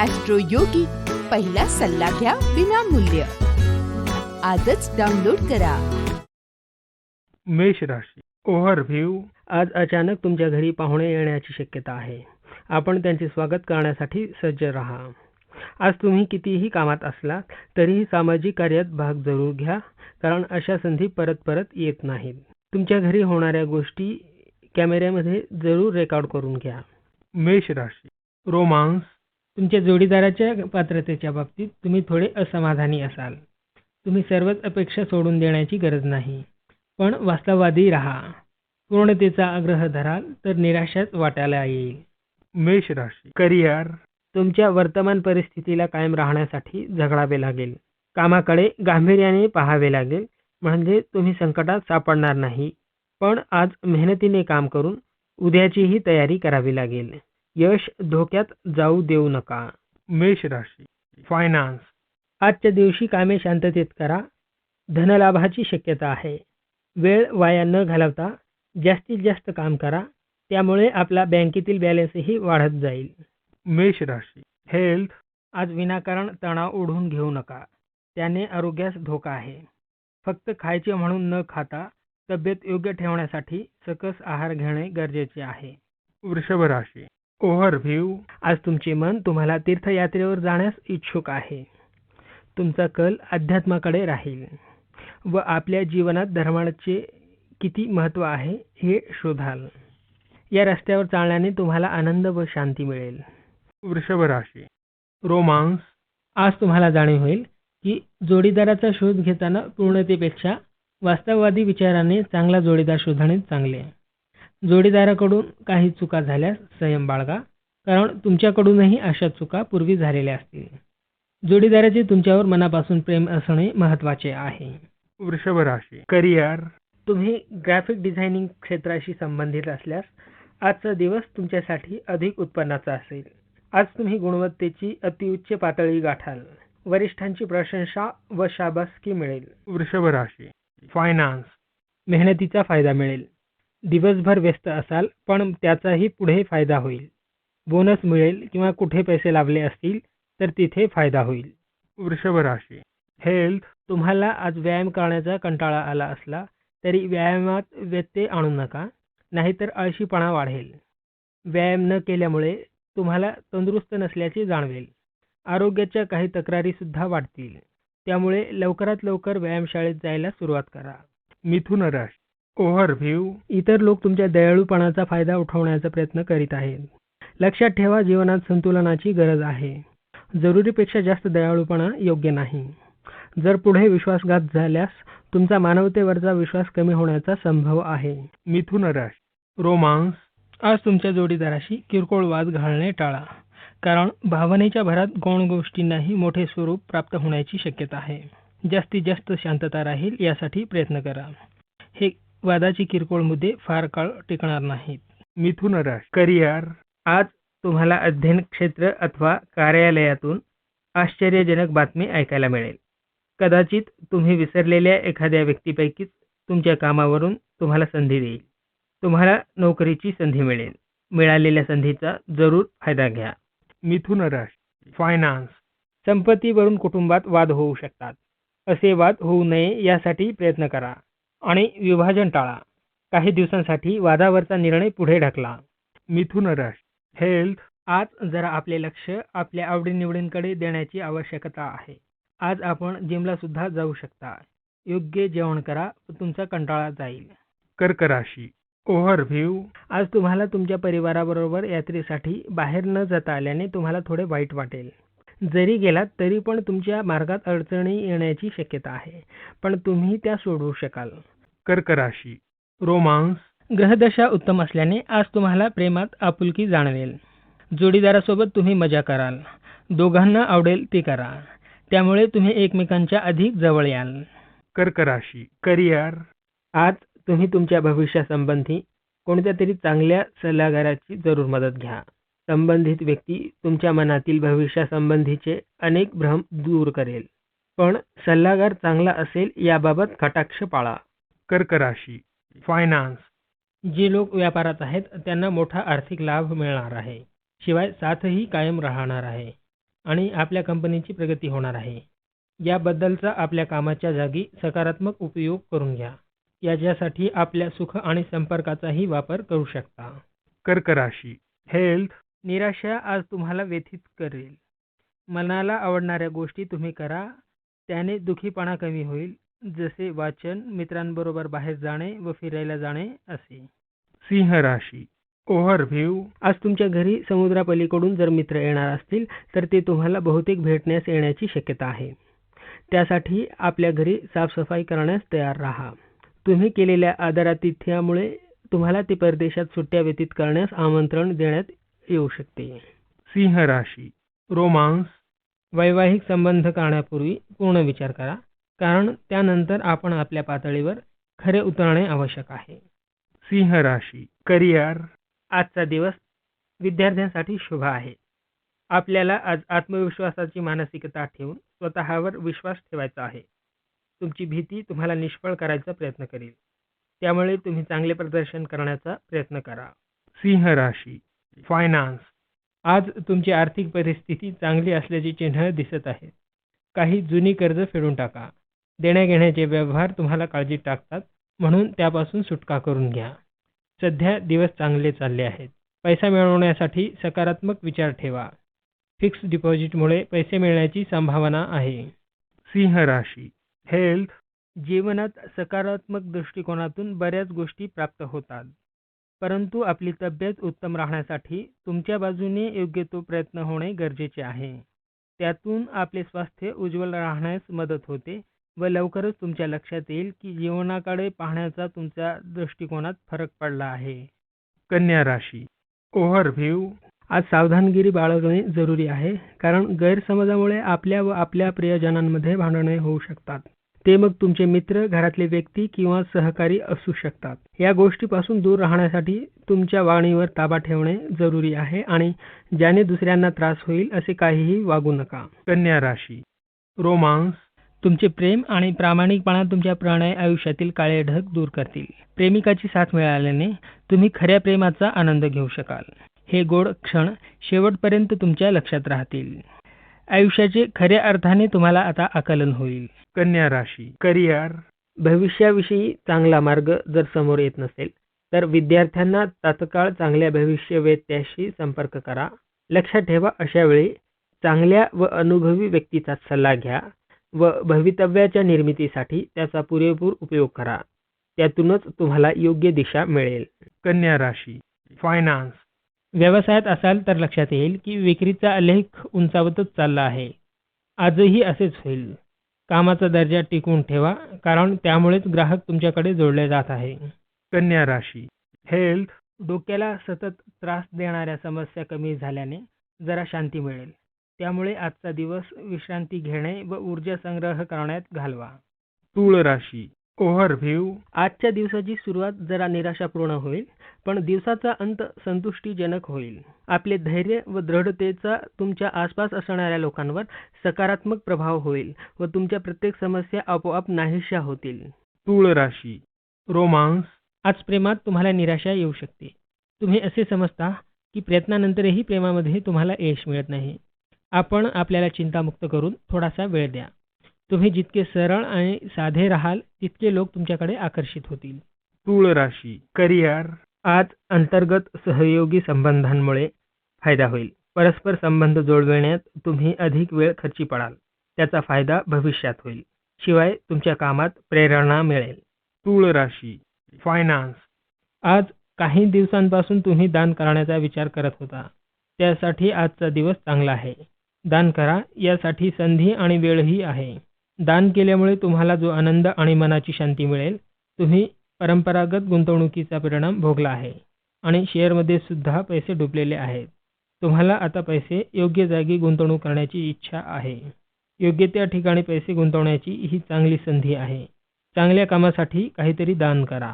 Austro योगी पहिला सल्ला घ्या विनामूल्य. आजच डाउनलोड करा. मेष राशी ओव्हरव्ह्यू आज अचानक तुमच्या घरी पाहुणे येण्याची शक्यता आहे. आपण त्यांचे स्वागत करण्यासाठी सज्ज राहा. आज तुम्ही कितीही कामात असला तरीही सामाजिक कार्यात भाग जरूर घ्या कारण अशा संधी परत परत येत नाहीत. तुमच्या घरी होणाऱ्या गोष्टी कॅमेऱ्यामध्ये जरूर रेकॉर्ड करून घ्या. मेष राशी रोमांस. तुमच्या जोडीदाराच्या पात्रतेच्या बाबतीत तुम्ही थोडे असमाधानी असाल. तुम्ही सर्वच अपेक्षा सोडून देण्याची गरज नाही. पण वास्तववादी राहा. पूर्णतेचा आग्रह धराल तर निराशाच वाटायला येईल. मेष राशी. करिअर. तुमच्या वर्तमान परिस्थितीला कायम राहण्यासाठी झगडावे लागेल. कामाकडे गांभीर्याने पाहावे लागेल. म्हणजे तुम्ही संकटात सापडणार नाही. पण आज मेहनतीने काम करून उद्याचीही तयारी करावी लागेल. यश धोक्यात जाऊ देऊ नका. मेष राशी. फायनान्स आजच्या दिवशी कामे शांततेत करा. धनलाभाची शक्यता आहे. वेळ वाया न घालवता जास्तीत जास्त काम करा. त्यामुळे आपला बँकेतील बॅलन्सही वाढत जाईल. मेष राशी. हेल्थ आज विनाकारण तणाव ओढून घेऊ नका. त्याने आरोग्यास धोका आहे. फक्त खायचे म्हणून न खाता तब्येत योग्य ठेवण्यासाठी सकस आहार घेणे गरजेचे आहे. वृषभ राशी. ओव्हरव्ह्यू. आज तुमचे मन तुम्हाला तीर्थयात्रेवर जाण्यास इच्छुक आहे. तुमचा कल अध्यात्माकडे राहील. व आपल्या जीवनात धर्माचे किती महत्त्व आहे हे शोधाल. या रस्त्यावर चालण्याने तुम्हाला आनंद व शांती मिळेल. वृषभ राशी. रोमांस. आज तुम्हाला जाणीव होईल की जोडीदाराचा शोध घेताना पूर्णतेपेक्षा वास्तववादी विचाराने चांगला जोडीदार शोधणे चांगले. जोडीदाराकडून काही चुका झाल्यास संयम बाळगा कारण तुमच्याकडूनही अशा चुका पूर्वी झालेल्या असतील. जोडीदाराचे तुमच्यावर मनापासून प्रेम असणे महत्त्वाचे आहे. वृषभ राशी करिअर. तुम्ही ग्राफिक डिझायनिंग क्षेत्राशी संबंधित असल्यास आजचा दिवस तुमच्यासाठी अधिक उत्पन्नाचा असेल. आज तुम्ही गुणवत्तेची अतिउच्च पातळी गाठाल. वरिष्ठांची प्रशंसा व शाबासकी मिळेल. वृषभ राशी फायनान्स मेहनतीचा फायदा मिळेल. दिवसभर व्यस्त असाल पण त्याचाही पुढे फायदा होईल. बोनस मिळेल किंवा कुठे पैसे लावले असतील तर तिथे फायदा होईल. वृषभ राशी. हेल्थ तुम्हाला आज व्यायाम करण्याचा कंटाळा आला असला तरी व्यायामात व्यत्यय आणू नका नाहीतर आळशीपणा वाढेल. व्यायाम न केल्यामुळे तुम्हाला तंदुरुस्त नसल्याचे जाणवेल. आरोग्याच्या काही तक्रारी सुद्धा वाढतील. त्यामुळे लवकरात लवकर व्यायामशाळेत जायला सुरुवात करा. मिथुन राशी. ओव्हरव्ह्यू. इतर लोक तुमच्या दयाळूपणाचा फायदा उठवण्याचा प्रयत्न करीत आहेत. लक्षात ठेवा जीवनात संतुलनाची गरज आहे. जरुरीपेक्षा जास्त दयाळूपणा योग्य नाही. जर पुढे विश्वासघात झाल्यास तुमचा मानवतेवरचा विश्वास कमी होण्याचा संभव आहे. मिथुन राशी रोमांस. आज तुमच्या जोडीदाराशी किरकोळ वाद घालणे टाळा. कारण भावनेच्या भरात गौण गोष्टींनाही मोठे स्वरूप प्राप्त होण्याची शक्यता आहे. जास्तीत जास्त शांतता राहील यासाठी प्रयत्न करा. हे वादाची किरकोळ मुद्दे फार काळ टिकणार नाहीत. मिथुन राशी करिअर. आज तुम्हाला अध्ययन क्षेत्र अथवा कार्यालयातून आश्चर्यजनक बातमी ऐकायला मिळेल. कदाचित तुम्ही विसरलेल्या एखाद्या व्यक्तीपैकीच तुमच्या कामावरून तुम्हाला संधी देईल. तुम्हाला नोकरीची संधी मिळेल. मिळालेल्या संधीचा जरूर फायदा घ्या. मिथुन राशी फायनान्स संपत्तीवरून कुटुंबात वाद होऊ शकतात. असे वाद होऊ नये यासाठी प्रयत्न करा. आणि विभाजन टाळा. काही दिवसांसाठी वादावरचा निर्णय पुढे ढकला. मिथुन राशी हेल्थ आज जरा आपले लक्ष आपल्या आवडीनिवडींकडे देण्याची आवश्यकता आहे. आज आपण जिमला सुद्धा जाऊ शकता. योग्य जेवण करा तुमचा कंटाळा जाईल. कर्क राशी ओव्हरव्ह्यू आज तुम्हाला तुमच्या परिवाराबरोबर यात्रेसाठी बाहेर न जाता आल्याने तुम्हाला थोडे वाईट वाटेल. जरी गेलात तरी पण तुमच्या मार्गात अडचणी येण्याची शक्यता आहे. पण तुम्ही त्या सोडवू शकाल. कर्क राशी रोमांस. ग्रहदशा उत्तम असल्याने आज तुम्हाला प्रेमात आपुलकी जाणवेल. जोडीदारासोबत तुम्ही मजा कराल. दोघांना आवडेल ते करा. त्यामुळे तुम्ही एकमेकांच्या अधिक जवळ याल. कर्क राशी करिअर. आज तुम्ही तुमच्या भविष्यासंबंधी कोणत्या तरी चांगल्या सल्लागाराची जरूर मदत घ्या. संबंधित व्यक्ती तुमच्या मनातील भविष्यासंबंधीचे अनेक भ्रम दूर करेल. पण सल्लागार चांगला असेल याबाबत कटाक्ष पाळा. कर्क राशी फायनान्स जे लोक व्यापारात आहेत त्यांना मोठा आर्थिक लाभ मिळणार आहे. शिवाय साथही कायम राहणार आहे आणि आपल्या कंपनीची प्रगती होणार आहे. याबद्दलचा आपल्या कामाच्या जागी सकारात्मक उपयोग करून घ्या. याच्यासाठी आपल्या सुख आणि संपर्काचाही वापर करू शकता. कर्क राशी हेल्थ निराशा आज तुम्हाला व्यथित करेल. मनाला आवडणाऱ्या गोष्टी तुम्ही करा. त्याने दुखीपणा कमी होईल. जसे वाचन मित्रांबरोबर बाहेर जाणे व फिरायला जाणे असे. सिंह राशी ओव्हरव्ह्यू आज तुमच्या घरी समुद्रापलीकडून जर मित्र येणार असतील तर ते तुम्हाला बहुतेक भेटण्यास येण्याची शक्यता आहे. त्यासाठी आपल्या घरी साफसफाई करण्यास तयार राहा. तुम्ही केलेल्या आदरातिथ्यामुळे तुम्हाला ते परदेशात सुट्ट्या व्यतीत करण्यास आमंत्रण देण्यात येऊ शकते. सिंह राशी रोमांस. वैवाहिक संबंध करण्यापूर्वी पूर्ण विचार करा. कारण त्यानंतर आपण आपल्या पातळीवर खरे उतरणे आवश्यक आहे. सिंह राशी करिअर. आजचा दिवस विद्यार्थ्यांसाठी शुभ आहे. आपल्याला आज आत्मविश्वासाची मानसिकता ठेवून स्वतःवर विश्वास ठेवायचा आहे. तुमची भीती तुम्हाला निष्फळ करायचा प्रयत्न करेल. त्यामुळे तुम्ही चांगले प्रदर्शन करण्याचा प्रयत्न करा. सिंह राशी फायनान्स आज तुमची आर्थिक परिस्थिती चांगली असल्याची चिन्ह दिसत आहेत काही जुनी कर्ज फेडून टाका. देण्याघेण्याचे व्यवहार तुम्हाला काळजी टाकतात म्हणून त्यापासून सुटका करून घ्या. सध्या दिवस चांगले चालले आहेत. पैसा मिळवण्यासाठी सकारात्मक विचार ठेवा. फिक्स डिपॉझिटमुळे पैसे मिळण्याची संभावना आहे. सिंह राशी. हेल्थ जीवनात सकारात्मक दृष्टिकोनातून बऱ्याच गोष्टी प्राप्त होतात. परंतु आपली तब्येत उत्तम राहण्यासाठी तुमच्या बाजूने योग्य तो प्रयत्न होणे गरजेचे आहे. त्यातून आपले स्वास्थ्य उज्ज्वल राहण्यास मदत होते. व लवकरच तुमच्या लक्षात येईल की जीवनाकडे पाहण्याचा तुमच्या दृष्टिकोनात फरक पडला आहे. कन्या राशी. ओव्हरव्ह्यू. आज सावधानगिरी बाळगणे जरुरी आहे कारण गैरसमजामुळे आपल्या व आपल्या प्रियजनांमध्ये भांडणे होऊ शकतात. ते मग तुमचे मित्र घरातले व्यक्ती किंवा सहकारी असू शकतात. या गोष्टीपासून दूर राहण्यासाठी तुमच्या वागणीवर ताबा ठेवणे जरुरी आहे आणि ज्याने दुसऱ्यांना त्रास होईल असे काहीही वागू नका. कन्या राशी. रोमांस. तुमचे प्रेम आणि प्रामाणिकपणा तुमच्या प्रणय आयुष्यातील काळे ढग दूर करतील. प्रेमिकाची साथ मिळाल्याने तुम्ही खऱ्या प्रेमाचा आनंद घेऊ शकाल. हे गोड क्षण शेवटपर्यंत तुमच्या लक्षात राहतील. आयुष्याचे खऱ्या अर्थाने तुम्हाला आता आकलन होईल. कन्या राशी करिअर. भविष्याविषयी चांगला मार्ग जर समोर येत नसेल तर विद्यार्थ्यांना तात्काळ चांगल्या भविष्यवेत्याशी संपर्क करा. लक्षात ठेवा अशा वेळी चांगल्या व अनुभवी व्यक्तीचा सल्ला घ्या. व भवितव्याच्या निर्मितीसाठी त्याचा पुरेपूर उपयोग करा. त्यातूनच तुम्हाला योग्य दिशा मिळेल. कन्या राशी फायनान्स व्यवसायात असाल तर लक्षात येईल की विक्रीचा आलेख उंचावतच चालला आहे. आजही असेच होईल. कामाचा दर्जा टिकवून ठेवा कारण त्यामुळेच ग्राहक तुमच्याकडे जोडले जात आहे. कन्या राशी. हेल्थ डोक्याला सतत त्रास देणाऱ्या समस्या कमी झाल्याने जरा शांती मिळेल. त्यामुळे आजचा दिवस विश्रांती घेणे व ऊर्जा संग्रह करण्यात घालवा. तूळ राशी ओव्हरव्ह्यू आजच्या दिवसाची सुरुवात जरा निराशापूर्ण होईल पण दिवसाचा अंत संतुष्टीजनक होईल. आपले धैर्य व दृढतेचा तुमच्या आसपास असणाऱ्या लोकांवर सकारात्मक प्रभाव होईल व तुमच्या प्रत्येक समस्या आपोआप नाहीशा होतील. तूळ राशी रोमांस. आज प्रेमात तुम्हाला निराशा येऊ शकते. तुम्ही असे समजता की प्रयत्नानंतरही प्रेमामध्ये तुम्हाला यश मिळत नाही. आपण आपल्याला चिंतामुक्त करून थोडासा वेळ द्या. तुम्ही जितके सरळ आणि साधे राहाल तितके लोक तुमच्याकडे आकर्षित होतील. तूळ राशी करिअर. आज अंतर्गत सहयोगी संबंधांमुळे फायदा होईल. परस्पर संबंध जोडविण्यात तुम्ही अधिक वेळ खर्ची पडाल. त्याचा फायदा भविष्यात होईल. शिवाय तुमच्या कामात प्रेरणा मिळेल. तूळ राशी फायनान्स आज काही दिवसांपासून तुम्ही दान करण्याचा विचार करत होता. त्यासाठी आजचा दिवस चांगला आहे. दान करा यासाठी संधी आणि वेळही आहे. दान केल्यामुळे तुम्हाला जो आनंद आणि मनाची शांती मिळेल तुम्ही परंपरागत गुंतवणुकीचा परिणाम भोगला आहे. आणि शेअरमध्ये सुद्धा पैसे डुबलेले आहेत. तुम्हाला आता पैसे योग्य जागी गुंतवणूक करण्याची इच्छा आहे. योग्य त्या ठिकाणी पैसे गुंतवण्याची ही चांगली संधी आहे. चांगल्या कामासाठी काहीतरी दान करा.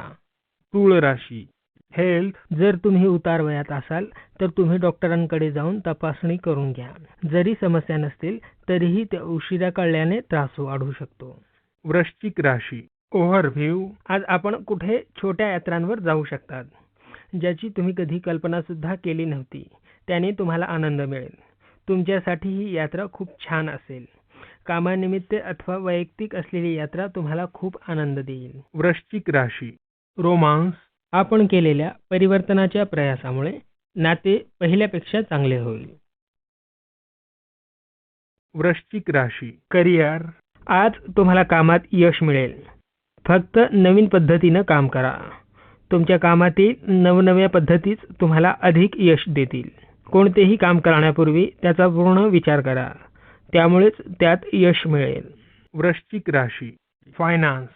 तूळ राशी हेल्थ जर तुम्ही उतार वयात असाल तर तुम्ही डॉक्टरांकडे जाऊन तपासणी करून घ्या. जरी समस्या नसतील तरीही त्या उशिरा कळल्याने त्रास वाढू शकतो. वृश्चिक राशी ओव्हरव्ह्यू. आज आपण कुठे छोट्या यात्रांवर जाऊ शकतात? ज्याची तुम्ही कधी कल्पना सुद्धा केली नव्हती. त्याने तुम्हाला आनंद मिळेल. तुमच्यासाठी ही यात्रा खूप छान असेल. कामानिमित्त अथवा वैयक्तिक असलेली यात्रा तुम्हाला खूप आनंद देईल. वृश्चिक राशी रोमांस. आपण केलेल्या परिवर्तनाच्या प्रयासामुळे नाते पहिल्यापेक्षा चांगले होईल. वृश्चिक राशी. करिअर. आज तुम्हाला कामात यश मिळेल. फक्त नवीन पद्धतीनं काम करा. तुमच्या कामातील नवनव्या पद्धतीच तुम्हाला अधिक यश देतील. कोणतेही काम करण्यापूर्वी त्याचा पूर्ण विचार करा. त्यामुळेच त्यात यश मिळेल. वृश्चिक राशी. फायनान्स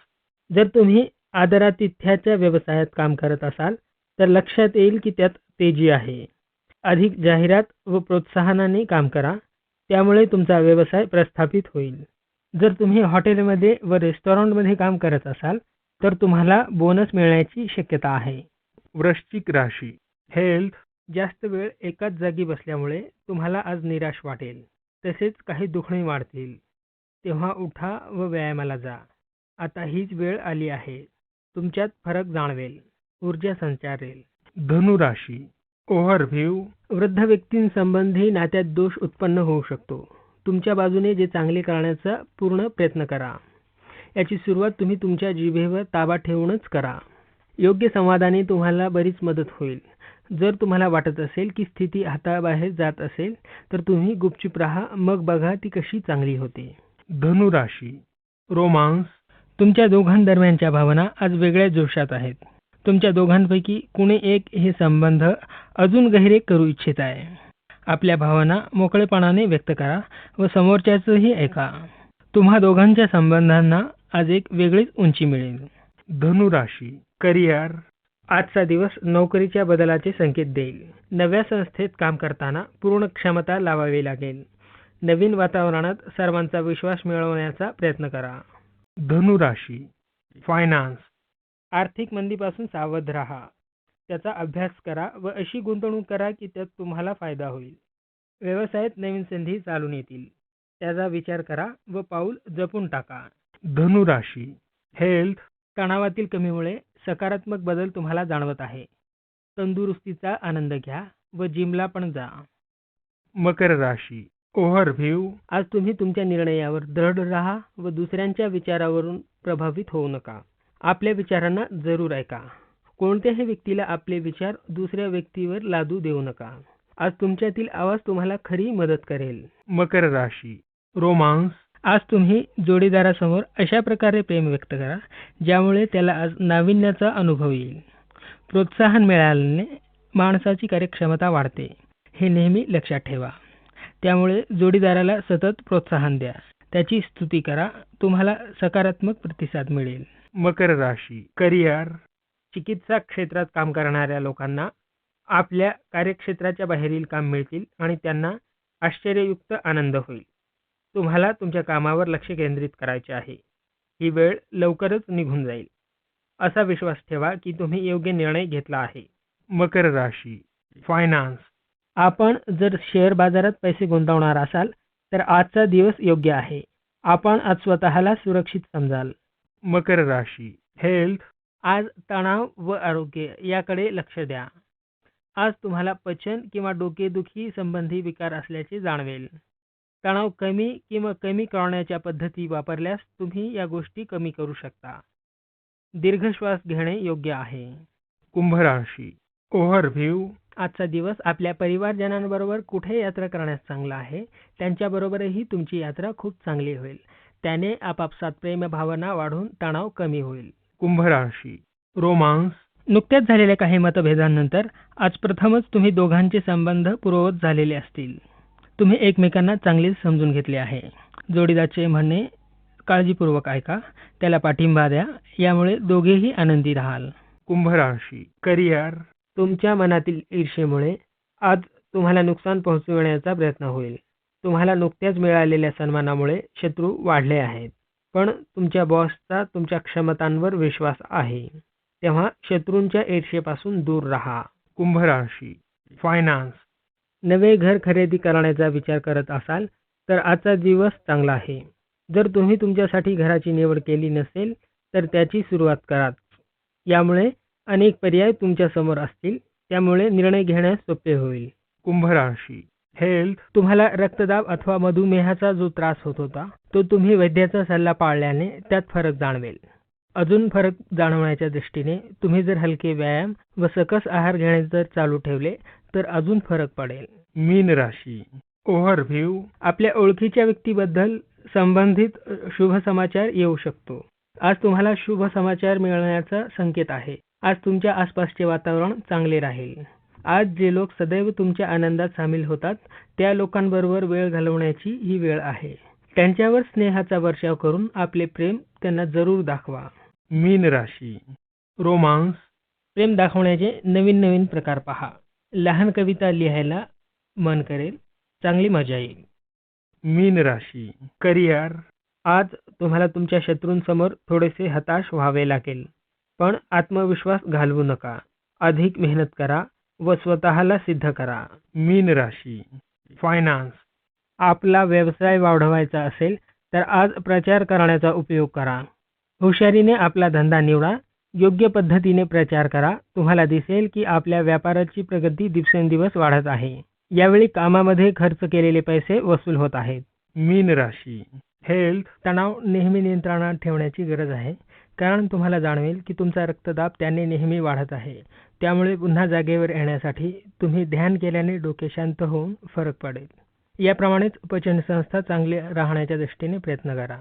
जर तुम्ही आदरातिथ्याच्या व्यवसायात काम करत असाल तर लक्षात येईल की त्यात तेजी आहे. अधिक जाहिरात व प्रोत्साहनाने काम करा त्यामुळे तुमचा व्यवसाय प्रस्थापित होईल. जर तुम्ही हॉटेलमध्ये व रेस्टॉरंटमध्ये काम करत असाल तर तुम्हाला बोनस मिळण्याची शक्यता आहे. वृश्चिक राशी. हेल्थ जास्त वेळ एकाच जागी बसल्यामुळे तुम्हाला आज निराश वाटेल. तसेच काही दुखणे वाढतील. तेव्हा उठा व व्यायामाला जा. आता हीच वेळ आली आहे. तुमच्यात फरक जाणवेल. ऊर्जा संचारेल. धनुराशी ओव्हरव्ह्यू वृद्ध व्यक्तींसंबंधी नात्यात दोष उत्पन्न होऊ शकतो. तुमच्या बाजूने जे चांगले करण्याचा पूर्ण प्रयत्न करा. याची सुरुवात तुम्ही तुमच्या जिभेवर ताबा ठेवूनच करा. योग्य संवादाने तुम्हाला बरीच मदत होईल. जर तुम्हाला वाटत असेल की स्थिती हाताबाहेर जात असेल तर तुम्ही गुपचूप राहा मग बघा ती कशी चांगली होते. धनुराशी रोमांस तुमच्या दोघांदरम्यानच्या भावना आज वेगळ्या जोशात आहेत. तुमच्या दोघांपैकी कुणी एक हे संबंध अजून गहिरे करू इच्छित आहे. आपल्या भावना मोकळेपणाने व्यक्त करा व समोरच्याचंही ऐका. तुम्हा दोघांच्या संबंधांना आज एक वेगळीच उंची मिळेल. धनुराशी करिअर. आजचा दिवस नोकरीच्या बदलाचे संकेत देईल. नव्या संस्थेत काम करताना पूर्ण क्षमता लावावी लागेल. नवीन वातावरणात सर्वांचा विश्वास मिळवण्याचा प्रयत्न करा. धनुराशी फायनान्स आर्थिक मंदीपासून सावध राहा. त्याचा अभ्यास करा व अशी गुंतवणूक करा की त्यात तुम्हाला फायदा होईल. व्यवसायात नवीन संधी चालून येतील. त्याचा विचार करा व पाऊल जपून टाका. धनुराशी हेल्थ तणावातील कमीमुळे सकारात्मक बदल तुम्हाला जाणवत आहे. तंदुरुस्तीचा आनंद घ्या व जिमला पण जा. मकर राशी ओव्हरव्ह्यू. आज तुम्ही तुमच्या निर्णयावर दृढ राहा व दुसऱ्यांच्या विचारावरून प्रभावित होऊ नका. आपल्या विचारांना जरूर ऐका. कोणत्याही व्यक्तीला आपले विचार दुसऱ्या व्यक्तीवर लादू देऊ नका. आज तुमच्यातील आवाज तुम्हाला खरी मदत करेल. मकर राशी. रोमांस. आज तुम्ही जोडीदारासमोर अशा प्रकारे प्रेम व्यक्त करा ज्यामुळे त्याला आज नाविन्याचा अनुभव येईल. प्रोत्साहन मिळाल्याने माणसाची कार्यक्षमता वाढते. हे नेहमी लक्षात ठेवा. त्यामुळे जोडीदाराला सतत प्रोत्साहन द्या. त्याची स्तुती करा. तुम्हाला सकारात्मक प्रतिसाद मिळेल. मकर राशी करिअर चिकित्सा क्षेत्रात काम करणाऱ्या लोकांना आपल्या कार्यक्षेत्राच्या बाहेरील काम मिळतील आणि त्यांना आश्चर्ययुक्त आनंद होईल. तुम्हाला तुमच्या कामावर लक्ष केंद्रित करायचे आहे. ही वेळ लवकरच निघून जाईल. असा विश्वास ठेवा की तुम्ही योग्य निर्णय घेतला आहे. मकर राशी फायनान्स आपण जर शेअर बाजारात पैसे गुंतवणार असाल तर आजचा दिवस योग्य आहे. आपण आज स्वतःला सुरक्षित समजाल. मकर राशी हेल्थ आज तणाव व आरोग्य याकडे लक्ष द्या. आज तुम्हाला पचन किंवा डोकेदुखी संबंधी विकार असल्याचे जाणवेल. तणाव कमी किंवा कमी करण्याच्या पद्धती वापरल्यास तुम्ही या गोष्टी कमी करू शकता. दीर्घ श्वास घेणे योग्य आहे. कुंभ राशी ओव्हरव्ह्यू आजचा दिवस आपल्या परिवारजनांबरोबर कुठे यात्रा करण्यास चांगला आहे त्यांच्याबरोबरही तुमची यात्रा खूप चांगली होईल. त्याने आपापसात प्रेमभावना वाढून तणाव कमी होईल. कुंभ राशी रोमांस. नुकत्याच झालेल्या काही मतभेदांनंतर आज प्रथमच तुम्ही दोघांचे संबंध पूर्ववत झालेले असतील. तुम्ही एकमेकांना चांगले समजून घेतले आहे. जोडीदारचे म्हणणे काळजीपूर्वक ऐका त्याला पाठिंबा द्या यामुळे दोघेही आनंदी राहाल. कुंभ राशी करिअर. तुमच्या मनातील ईर्षेमुळे आज तुम्हाला नुकसान पोहोचविण्याचा प्रयत्न होईल. तुम्हाला नुकत्याच मिळालेल्या सन्मानामुळे शत्रू वाढले आहेत. पण तुमच्या बॉसचा तुमच्या क्षमतांवर विश्वास आहे. तेव्हा शत्रूंच्या ईर्षेपासून दूर राहा. कुंभ राशी. फायनान्स नवे घर खरेदी करण्याचा विचार करत असाल तर आजचा दिवस चांगला आहे. जर तुम्ही तुमच्यासाठी घराची निवड केली नसेल तर त्याची सुरुवात करा. यामुळे अनेक पर्याय तुमच्यासमोर असतील त्यामुळे निर्णय घेण्यास सोपे होईल. कुंभ राशी. हेल्थ तुम्हाला रक्तदाब अथवा मधुमेहाचा जो त्रास होत होता तो तुम्ही वैद्याचा सल्ला पाळल्याने त्यात फरक जाणवेल. अजून फरक जाणवण्याच्या दृष्टीने तुम्ही जर हलके व्यायाम व सकस आहार घेणे जर चालू ठेवले तर अजून फरक पडेल. मीन राशी. ओव्हरव्ह्यू. आपल्या ओळखीच्या व्यक्तीबद्दल संबंधित शुभ समाचार येऊ शकतो. आज तुम्हाला शुभ समाचार मिळण्याचा संकेत आहे. आज तुमच्या आसपासचे वातावरण चांगले राहील. आज जे लोक सदैव तुमच्या आनंदात सामील होतात त्या लोकांबरोबर वेळ घालवण्याची ही वेळ आहे. त्यांच्यावर स्नेहाचा वर्षाव करून आपले प्रेम त्यांना जरूर दाखवा. मीन राशी. रोमांस. प्रेम दाखवण्याचे नवीन नवीन प्रकार पहा. लहान कविता लिहायला मन करेल. चांगली मजा येईल. मीन राशी. करिअर. आज तुम्हाला तुमच्या शत्रूंसमोर थोडेसे हताश व्हावे लागेल. पण आत्मविश्वास घालवू नका. अधिक मेहनत करा व स्वतःला सिद्ध करा. मीन राशी. फायनान्स आपला व्यवसाय वाढवायचा असेल तर आज प्रचार करण्याचा उपयोग करा. हुशारीने आपला धंदा निवडा. योग्य पद्धतीने प्रचार करा. तुम्हाला दिसेल की आपल्या व्यापाराची प्रगती दिवसेंदिवस वाढत आहे. यावेळी कामामध्ये खर्च केलेले पैसे वसूल होत आहेत. मीन राशी. हेल्थ तणाव नेहमी नियंत्रणात ठेवण्याची गरज आहे. कारण तुम्हाला जाणवेल की तुमचा रक्तदाब त्याने नेहमी वाढत आहे. त्यामुळे पुन्हा जागेवर येण्यासाठी तुम्ही ध्यान केल्याने डोके शांत होऊन फरक पडेल. याप्रमाणेच पचनसंस्था चांगली राहण्याच्या दृष्टीने प्रयत्न करा.